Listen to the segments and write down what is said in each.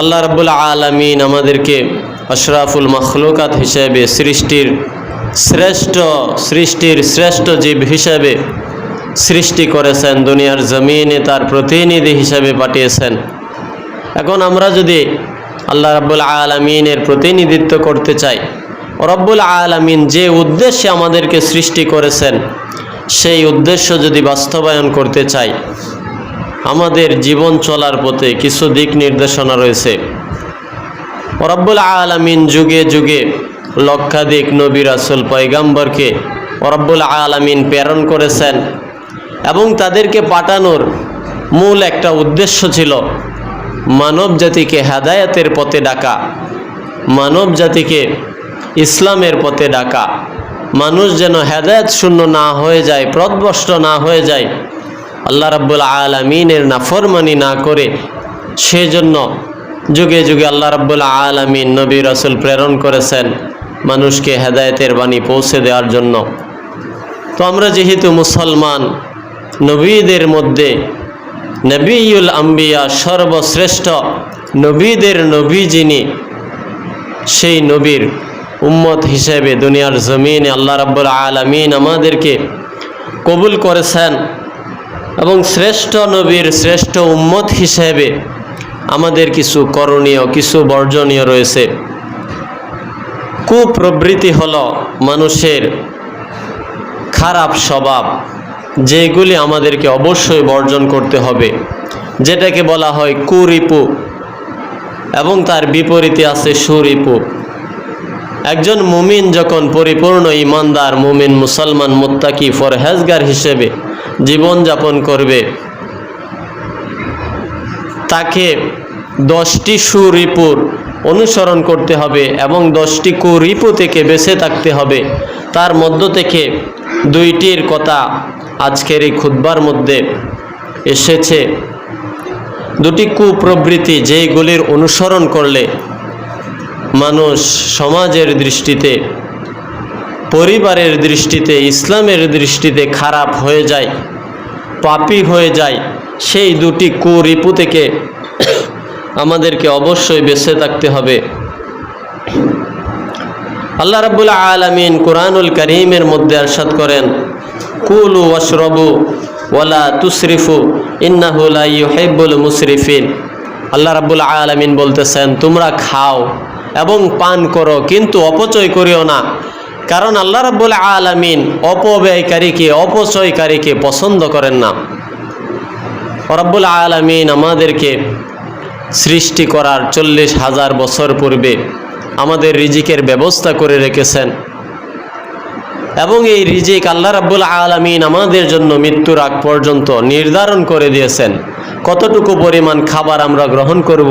আল্লাহ রাব্বুল আলমিন আমাদেরকে আশরাফুল মখলুকাত হিসেবে সৃষ্টির শ্রেষ্ঠ সৃষ্টির শ্রেষ্ঠ জীব হিসেবে সৃষ্টি করেছেন, দুনিয়ার জমিনে তার প্রতিনিধি হিসেবে পাঠিয়েছেন। এখন আমরা যদি আল্লাহ রাব্বুল আলমিনের প্রতিনিধিত্ব করতে চাই, রব্বুল আলমিন যে উদ্দেশ্যে আমাদেরকে সৃষ্টি করেছেন, সেই উদ্দেশ্য যদি বাস্তবায়ন করতে চাই আমাদের জীবন চলার পথে কিছু দিক নির্দেশনা রয়েছে। রব্বুল আলমিন যুগে যুগে লক্ষাধিক নবী রাসুল পয়গাম্বরকে রব্বুল আলমিন প্রেরণ করেছেন এবং তাদেরকে পাঠানোর মূল একটা উদ্দেশ্য ছিল মানব জাতিকে হেদায়াতের পথে ডাকা, মানব জাতিকে ইসলামের পথে ডাকা। মানুষ যেন হেদায়ত শূন্য না হয়ে যায় প্রদবষ্ট না হয়ে যায় আল্লাহ রাব্বুল আলমিনের নাফরমানি না করে সেজন্য যুগে যুগে আল্লাহ রাব্বুল আলমিন নবী রাসুল প্রেরণ করেছেন মানুষকে হেদায়তের বাণী পৌঁছে দেওয়ার জন্য। তো আমরা যেহেতু মুসলমান, নবীদের মধ্যে নবীউল আম্বিয়া সর্বশ্রেষ্ঠ নবীদের নবী যিনি, সেই নবীর উম্মত হিসেবে দুনিয়ার জমিনে আল্লাহ রাব্বুল আলমিন আমাদেরকে কবুল করেছেন। এবং শ্রেষ্ঠ নবীর শ্রেষ্ঠ উম্মত হিসেবে আমাদের কিছু করণীয়, কিছু বর্জনীয় রয়েছে। কুপ্রবৃত্তি হল মানুষের খারাপ স্বভাব, যেগুলি আমাদেরকে অবশ্যই বর্জন করতে হবে। যেটাকে বলা হয় কুরিপু এবং তার বিপরীতে আছে সুরিপু। একজন মুমিন যখন পরিপূর্ণ ইমানদার, মুমিন, মুসলমান, মুত্তাকি, ফরহেজগার হিসেবে জীবনযাপন করবে। তাকে দশটি সুরিপুর অনুসরণ করতে হবে এবং দশটি কুরিপু থেকে বেঁচে থাকতে হবে। তার মধ্য থেকে দুইটির কথা আজকের এই খুদ্বার মধ্যে এসেছে। দুটি কুপ্রবৃত্তি যেগুলির অনুসরণ করলে মানুষ সমাজের দৃষ্টিতে পরিবারের দৃষ্টিতে, ইসলামের দৃষ্টিতে খারাপ হয়ে যায়, পাপি হয়ে যায়, সেই দুটি কুরিপু থেকে আমাদেরকে অবশ্যই বেঁচে থাকতে হবে। আল্লাহ রাবুল আলমিন কোরআনুল করিমের মধ্যে আরশাদ করেন, কুলু ওয়াশরবু ওয়ালা তুসরিফু ইন্নাহুলা মুসরিফিন আল্লাহ রাবুল আলমিন বলতেছেন, তোমরা খাও এবং পান করো, কিন্তু অপচয় করিও না। কারণ আল্লাহ রাবুল আলমিন অপব্যয়কারীকে, অপচয়কারীকে পছন্দ করেন না। রব্বুল আলমিন আমাদেরকে সৃষ্টি করার চল্লিশ হাজার বছর পূর্বে আমাদের রিজিকের ব্যবস্থা করে রেখেছেন। এবং এই রিজিক আল্লাহ রাব্বুল আলমিন আমাদের জন্য মৃত্যুর আগ পর্যন্ত নির্ধারণ করে দিয়েছেন। কতটুকু পরিমাণ খাবার আমরা গ্রহণ করব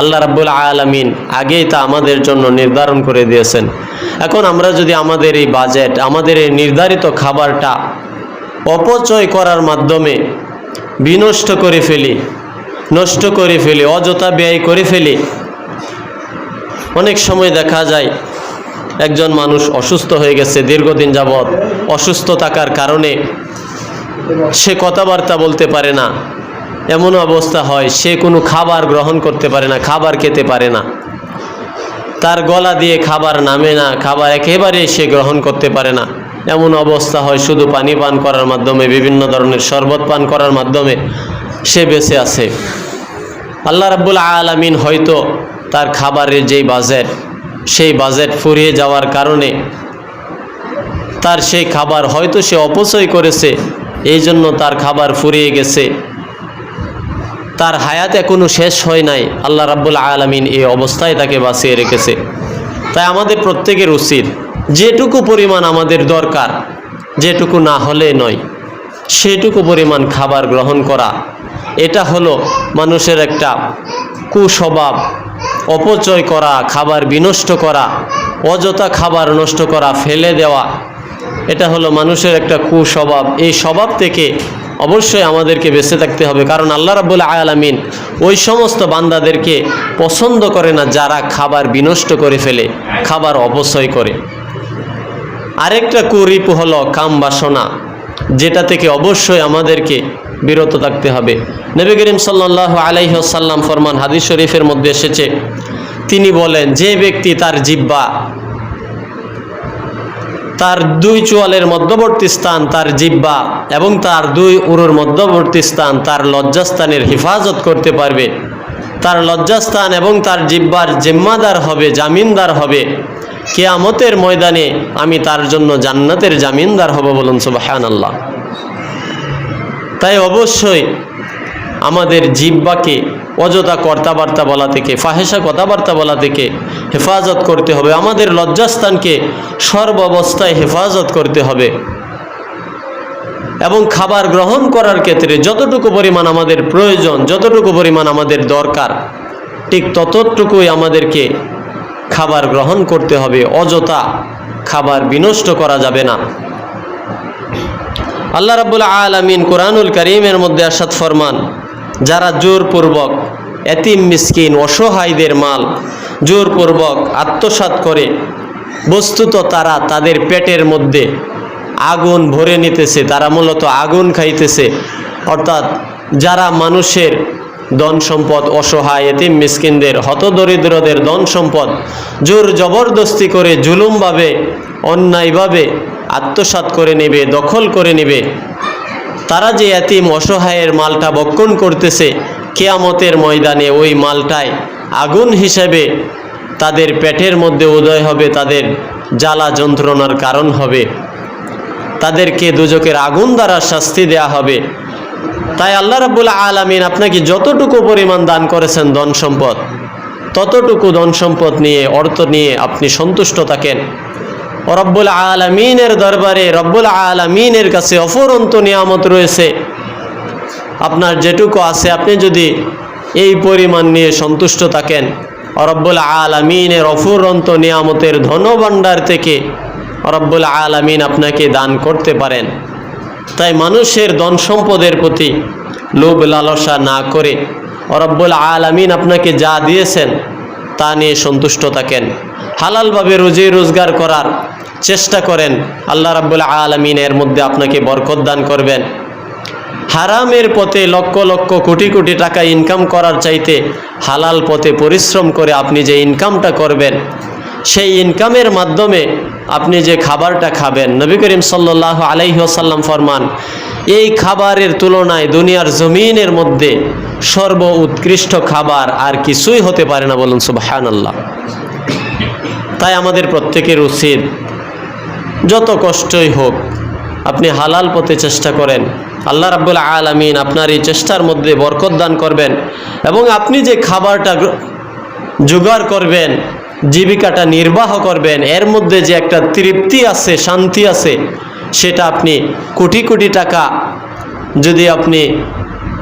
আল্লাহ রাব্বুল আলমিন আগেই তা আমাদের জন্য নির্ধারণ করে দিয়েছেন। এখন আমরা যদি আমাদের এই বাজেট আমাদের এই নির্ধারিত খাবারটা অপচয় করার মাধ্যমে বিনষ্ট করে ফেলি, নষ্ট করে ফেলি, অযথা ব্যয় করে ফেলি, অনেক সময় দেখা যায় একজন মানুষ অসুস্থ হয়ে গেছে, দীর্ঘদিন যাবৎ অসুস্থ থাকার কারণে সে কথাবার্তা বলতে পারে না। এমন অবস্থা হয়, সে কোনো খাবার গ্রহণ করতে পারে না, খাবার খেতে পারে না। তার গলা দিয়ে খাবার নামে না, খাবার একেবারে সে গ্রহণ করতে পারে না। এমন অবস্থা হয়, শুধু পানি পান করার মাধ্যমে, বিভিন্ন ধরনের শরবত পান করার মাধ্যমে সে বেঁচে আছে। আল্লাহ রাব্বুল আলমিন হয়তো তার খাবারের যেই বাজেট, সেই বাজেট ফুরিয়ে যাওয়ার কারণে তার সেই খাবার হয়তো সে অপচয় করেছে, এই জন্য তার খাবার ফুরিয়ে গেছে। তার হায়াত এখনও শেষ হয় নাই। আল্লাহ রাব্বুল আলমিন এই অবস্থায় তাকে বাঁচিয়ে রেখেছে। তাই আমাদের প্রত্যেকের উচিত যেটুকু পরিমাণ আমাদের দরকার, যেটুকু না হলে নয়, সেটুকু পরিমাণ খাবার গ্রহণ করা। এটা হলো মানুষের একটা কুস্বভাব, অপচয় করা, খাবার বিনষ্ট করা, অযথা খাবার নষ্ট করা, ফেলে দেওয়া। এটা হলো মানুষের একটা কুস্বভাব। এই স্বভাব থেকে অবশ্যই আমাদেরকে বেঁচে থাকতে হবে। কারণ আল্লাহ রাবুল আলামিন ওই সমস্ত বান্দাদেরকে পছন্দ করে না যারা খাবার বিনষ্ট করে ফেলে, খাবার অপচয় করে। আরেকটা কুরিপ হলো কাম বাসনা, যেটা থেকে অবশ্যই আমাদেরকে বিরত থাকতে হবে। নবী করিম সাল্লাহ আলাইসাল্লাম ফরমান হাদিস শরীফের মধ্যে এসেছে, তিনি বলেন, যে ব্যক্তি তার জিব্বা তার দুই চোয়ালের মধ্যবর্তী স্থান তার জিব্বা এবং তার দুই উরুর মধ্যবর্তী স্থান তার লজ্জাস্থানের হেফাজত করতে পারবে। তার লজ্জাস্থান এবং তার জিব্বার জিম্মাদার হবে, জামিনদার হবে। কেয়ামতের ময়দানে আমি তার জন্য জান্নাতের জামিনদার হব বলুন সুবাহান আল্লাহ তাই অবশ্যই আমাদের জিব্বাকে অযথা কর্তাবার্তা বলা থেকে ফাহেসা কথাবার্তা বলা থেকে হেফাজত করতে হবে। আমাদের লজ্জাস্থানকে সর্ব অবস্থায় হেফাজত করতে হবে। এবং খাবার গ্রহণ করার ক্ষেত্রে যতটুকু পরিমাণ আমাদের প্রয়োজন, যতটুকু পরিমাণ আমাদের দরকার, ঠিক ততটুকুই আমাদেরকে খাবার গ্রহণ করতে হবে। অযথা খাবার বিনষ্ট করা যাবে না। আল্লাহ রাবুল আলমিন কোরআনুল করিমের মধ্যে আসাদ ফরমান, যারা জোরপূর্বক এতিম মিসকিন অসহায়দের মাল জোরপূর্বক আত্মসাত করে। বস্তুত তারা তাদের পেটের মধ্যে আগুন ভরে নিতেছে, তারা মূলত আগুন খাইতেছে। অর্থাৎ যারা মানুষের ধন সম্পদ অসহায় এতিম মিসকিনদের, হতদরিদ্রদের ধন সম্পদ জোর জবরদস্তি করে জুলুমভাবে, অন্যায়ভাবে আত্মসাত করে নেবে, দখল করে নেবে। তারা যে এতিম অসহায়ের মালটা বক্ষণ করতেছে কেয়ামতের ময়দানে ওই মালটায় আগুন হিসেবে তাদের পেটের মধ্যে উদয় হবে, তাদের জ্বালা যন্ত্রণার কারণ হবে। তাদেরকে দুজকের আগুন দ্বারা শাস্তি দেয়া হবে। তাই আল্লাহ রাবুল আলমিন আপনাকে যতটুকু পরিমাণ দান করেছেন ধন সম্পদ, ততটুকু ধন সম্পদ নিয়ে, অর্থ নিয়ে আপনি সন্তুষ্ট থাকেন। রব্বুল আলমিনের দরবারে, রব্বুল আলমিনের কাছে অফরন্ত নিয়ামত রয়েছে। আপনার যেটুকু আছে, আপনি যদি এই পরিমাণ নিয়ে সন্তুষ্ট থাকেন, রব্বুল আলমিনের অফুরন্ত নিয়ামতের ধনভাণ্ডার থেকে রব্বুল আলমিন আপনাকে দান করতে পারেন। তাই মানুষের ধন সম্পদের প্রতি লোভ লালসা না করে রব্বুল আলমিন আপনাকে যা দিয়েছেন, তা নিয়ে সন্তুষ্ট থাকেন। হালালভাবে রুজি রোজগার করার চেষ্টা করেন, আল্লাহ রাব্বুল আলমিনের মধ্যে আপনাকে বরকত দান করবেন। হারামের পথে লক্ষ লক্ষ কোটি কোটি টাকা ইনকাম করার চাইতে হালাল পথে পরিশ্রম করে আপনি যে ইনকামটা করবেন, সেই ইনকামের মাধ্যমে আপনি যে খাবারটা খাবেন। নবী করিম সাল্লাহ আলাইসাল্লাম ফরমান, এই খাবারের তুলনায় দুনিয়ার জমিনের মধ্যে সর্ব উৎকৃষ্ট খাবার আর কিছুই হতে পারে না বলুন সুবাহান আল্লাহ তাই আমাদের প্রত্যেকের উচিত যত কষ্টই হোক আপনি হালাল পথে চেষ্টা করেন আল্লাহ রাব্বুল আলমিন আপনার এই চেষ্টার মধ্যে বরকত দান করবেন এবং আপনি যে খাবারটা জোগাড় করবেন, জীবিকাটা নির্বাহ করবেন, এর মধ্যে যে একটা তৃপ্তি আছে, শান্তি আছে, সেটা আপনি কোটি কোটি টাকা যদি আপনি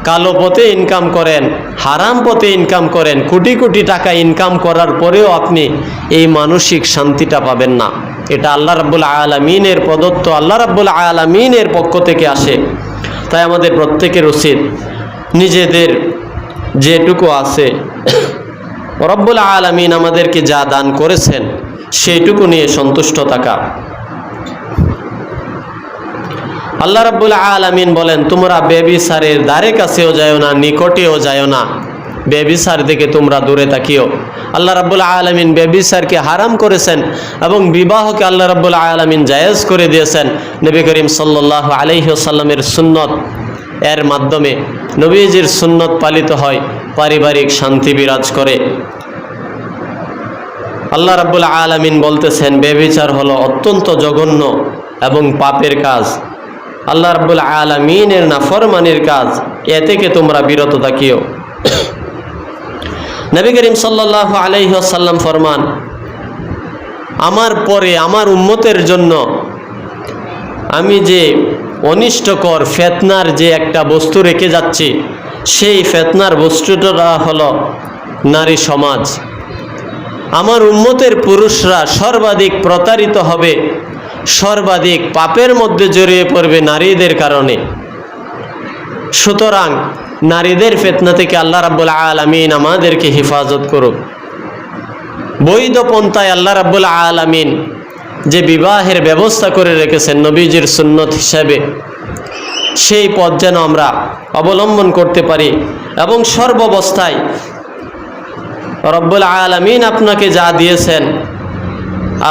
কালো পথে ইনকাম করেন, হারাম পথে ইনকাম করেন, কোটি কোটি টাকা ইনকাম করার পরেও আপনি এই মানসিক শান্তিটা পাবেন না। এটা আল্লাহ রাব্বুল আলমিনের প্রদত্ত, আল্লাহ রাব্বুল আলমিনের পক্ষ থেকে আসে। তাই আমাদের প্রত্যেকের উচিত নিজেদের যেটুকু আছে, রব্বুল আলমিন আমাদেরকে যা দান করেছেন সেইটুকু নিয়ে সন্তুষ্ট থাকা। আল্লাহ রব্বুল আলমিন বলেন, তোমরা বেবিসারের দ্বারে কাছেও যায় না, নিকটেও যায় না। বেবিসার থেকে তোমরা দূরে তাকিও। আল্লাহ রাব্বুল আলমিন বেবিসারকে হারাম করেছেন এবং বিবাহকে আল্লাহ রাব্বুল আলমিন জায়েজ করে দিয়েছেন। নবী করিম সাল্লাহ আলহিহসাল্লামের সুন্নত, এর মাধ্যমে নবীজির সুন্নত পালিত হয়, পারিবারিক শান্তি বিরাজ করে। আল্লাহ রাব্বুল আলমিন বলতেছেন, বেবিচার হলো অত্যন্ত জঘন্য এবং পাপের কাজ। আল্লাহ রাব্বুল আলমিনের নাফরমানির কাজ, এ থেকে তোমরা বিরত থাকিও। নবী করিম সাল্লাহ আলাইসাল্লাম ফরমান, আমার পরে আমার উম্মতের জন্য আমি যে অনিষ্টকর ফেতনার যে একটা বস্তু রেখে যাচ্ছি, সেই ফেতনার বস্তুটা হলো নারী সমাজ। আমার উম্মতের পুরুষরা সর্বাধিক প্রতারিত হবে, সর্বাধিক পাপের মধ্যে জড়িয়ে পড়বে নারীদের কারণে। সুতরাং নারীদের ফেতনা থেকে আল্লাহ রাব্বুল আলমিন আমাদেরকে হেফাজত করুক। বৈধ পন্থায় আল্লাহ রাব্বুল আলমিন যে বিবাহের ব্যবস্থা করে রেখেছেন নবীজির সুন্নত হিসাবে, সেই পথ যেন আমরা অবলম্বন করতে পারি এবং সর্বাবস্থায় রব্বুল আলমিন আপনাকে যা দিয়েছেন,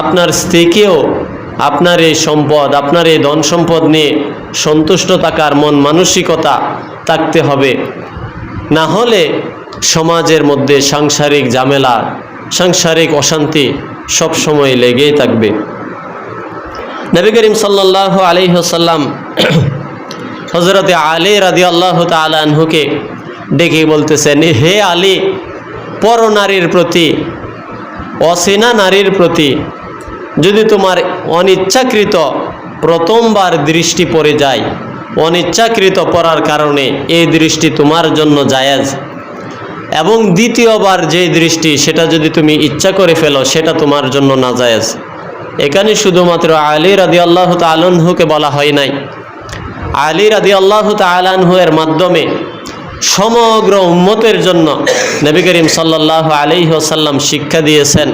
আপনার স্ত্রীকেও আপনার এই সম্পদ, আপনার এই ধন সম্পদ নিয়ে সন্তুষ্ট থাকার মন মানসিকতা থাকতে হবে। না হলে সমাজের মধ্যে সাংসারিক ঝামেলা, সাংসারিক অশান্তি সবসময় লেগেই থাকবে। নবী করিম সাল্লাহ আলিহসাল্লাম হজরতে আলী রাদি আল্লাহ তালহুকে ডেকে বলতেছেন হে আলী, পর নারীর প্রতি অসেনা নারীর প্রতি যদি তোমার অনিচ্ছাকৃত প্রথমবার দৃষ্টি পড়ে যায় অনিচ্ছাকৃত পড়ার কারণে এই দৃষ্টি তোমার জন্য জায়াজ। এবং দ্বিতীয়বার যে দৃষ্টি, সেটা যদি তুমি ইচ্ছা করে ফেলো, সেটা তোমার জন্য না জায়াজ। এখানে শুধুমাত্র আলী রাদি আল্লাহ তালহুকে বলা হয় নাই। আলী রাদি আল্লাহ তালানহু এর মাধ্যমে সমগ্র উম্মতের জন্য নবী করিম সাল্লাহ আলিহাসাল্লাম শিক্ষা দিয়েছেন,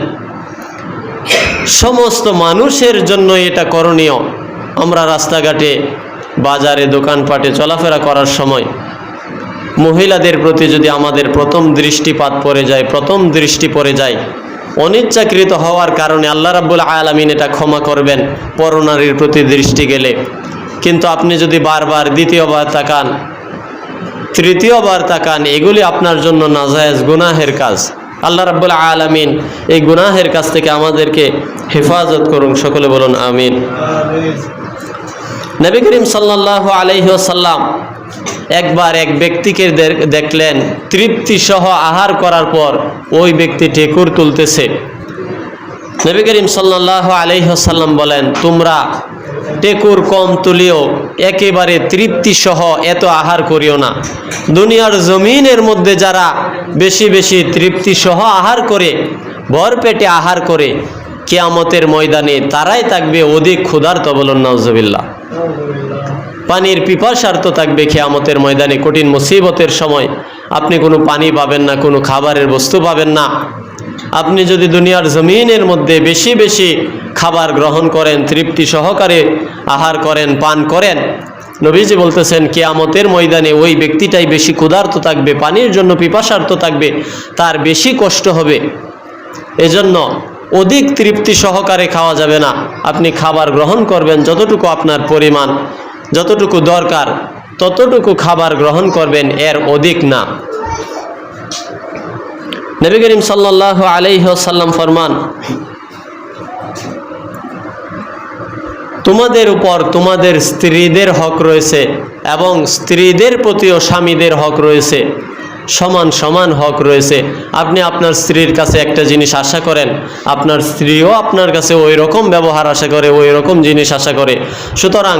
সমস্ত মানুষের জন্য এটা করণীয়। আমরা রাস্তাঘাটে বাজারে, দোকানপাটে চলাফেরা করার সময় মহিলাদের প্রতি যদি আমাদের প্রথম দৃষ্টিপাত পড়ে যায়, প্রথম দৃষ্টি পড়ে যায়, অনিচ্ছাকৃত হওয়ার কারণে আল্লাহ রাব্বুল আলমিন এটা ক্ষমা করবেন, পরনারীর প্রতি দৃষ্টি গেলে। কিন্তু আপনি যদি বারবার দ্বিতীয়বার তাকান, তৃতীয়বার তাকান, এগুলি আপনার জন্য নাজায়েজ গুনাহের কাজ। আল্লাহ রাব্বুল আলমিন এই গুনাহের কাছ থেকে আমাদেরকে হেফাজত করুন, সকলে বলুন, আমিন। নবী করিম সাল্লাহ আলহিহাসাল্লাম একবার এক ব্যক্তিকে দেখলেন, তৃপ্তি সহ আহার করার পর ওই ব্যক্তি ঠেকুর তুলতেছে। নবী করিম সাল্লাহ আলহিহাসাল্লাম বলেন, তোমরা টেকুর কম তুলিও, একেবারে তৃপ্তি সহ এত আহার করিও না। দুনিয়ার জমিনের মধ্যে যারা বেশি বেশি তৃপ্তি সহ আহার করে, ভর পেটে আহার করে, কেয়ামতের ময়দানে তারাই থাকবে অধিক ক্ষুধার্ত বলুন নজবিল্লা পানির পিপাসার্থ থাকবে খেয়ামতের ময়দানে, কঠিন মুসিবতের সময়। আপনি কোনো পানি পাবেন না, কোনো খাবারের বস্তু পাবেন না। আপনি যদি দুনিয়ার জমিনের মধ্যে বেশি বেশি খাবার গ্রহণ করেন, তৃপ্তি সহকারে আহার করেন, পান করেন, নবীজি বলতেছেন, কেয়ামতের ময়দানে ওই ব্যক্তিটাই বেশি ক্ষুধার্ত থাকবে, পানির জন্য পিপাসার্থ থাকবে, তার বেশি কষ্ট হবে। এজন্য অধিক তৃপ্তি সহকারে খাওয়া যাবে না। আপনি খাবার গ্রহণ করবেন যতটুকু আপনার পরিমাণ, যতটুকু দরকার, ততটুকু খাবার গ্রহণ করবেন, এর অধিক না। নবী করিম সাল্লাহ আলাইসাল্লাম ফরমান, তোমাদের উপর তোমাদের স্ত্রীদের হক রয়েছে এবং স্ত্রীদের প্রতিও স্বামীদের হক রয়েছে। সমান সমান হক রয়েছে। আপনি আপনার স্ত্রীর কাছে একটা জিনিস আশা করেন, আপনার স্ত্রীও আপনার কাছে ওই রকম ব্যবহার আশা করে ওই রকম জিনিস আশা করে। সুতরাং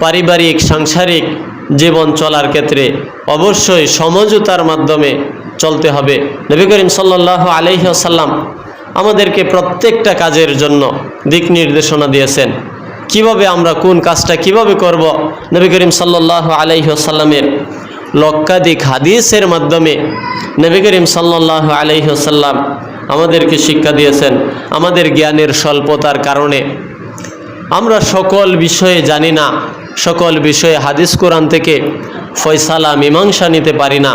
পারিবারিক, সাংসারিক জীবন চলার ক্ষেত্রে অবশ্যই সমঝোতার মাধ্যমে চলতে হবে। নবী করিম সাল্লাহ আলহিহাসাল্লাম আমাদেরকে প্রত্যেকটা কাজের জন্য দিক নির্দেশনা দিয়েছেন। কীভাবে আমরা কোন কাজটা কীভাবে করব? নবী করিম সাল্লাহ আলহিহাসাল্লামের লক্ষাধিক হাদিসের মাধ্যমে নবী করিম সাল্লাহ আলহিহাসাল্লাম আমাদেরকে শিক্ষা দিয়েছেন আমাদের জ্ঞানের স্বল্পতার কারণে। আমরা সকল বিষয়ে জানি না, সকল বিষয়ে হাদিস কোরআন থেকে ফয়সালা, মীমাংসা নিতে পারি না।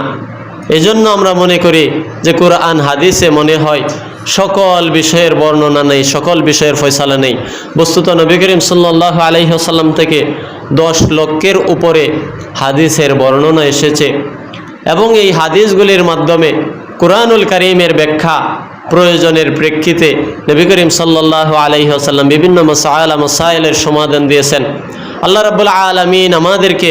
এজন্য আমরা মনে করি যে কোরআন হাদিসে মনে হয় সকল বিষয়ের বর্ণনা নেই, সকল বিষয়ের ফয়সালা নেই। বস্তুত নবী করিম সাল্লাহ আলহিহাসাল্লাম থেকে দশ লক্ষের উপরে হাদিসের বর্ণনা এসেছে। এবং এই হাদিসগুলির মাধ্যমে কোরআনুল করিমের ব্যাখ্যা প্রয়োজনের প্রেক্ষিতে নবী করিম সাল্লাহ আলহিহাসাল্লাম বিভিন্ন মসাইলা, মসাইলের সমাধান দিয়েছেন। আল্লাহ রাবুল্লা আলমিন আমাদেরকে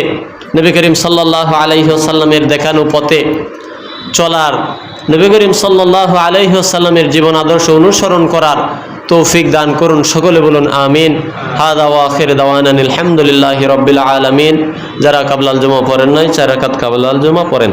নবী করিম সাল্লাহ আলহিহাসাল্লামের দেখানো পথে চলার নবী করিম সাল্লাহ আলহিহসাল্লামের জীবন আদর্শ অনুসরণ করার তৌফিক দান করুন, সকলে বলুন আমিন। হাদা ওয়াখির দাওয়ান আলহামদুলিল্লাহ রবিল আলমিন। যারা কাবলাল জমা পড়েন নাই চারাকাত কাবলাল জমা পড়েন।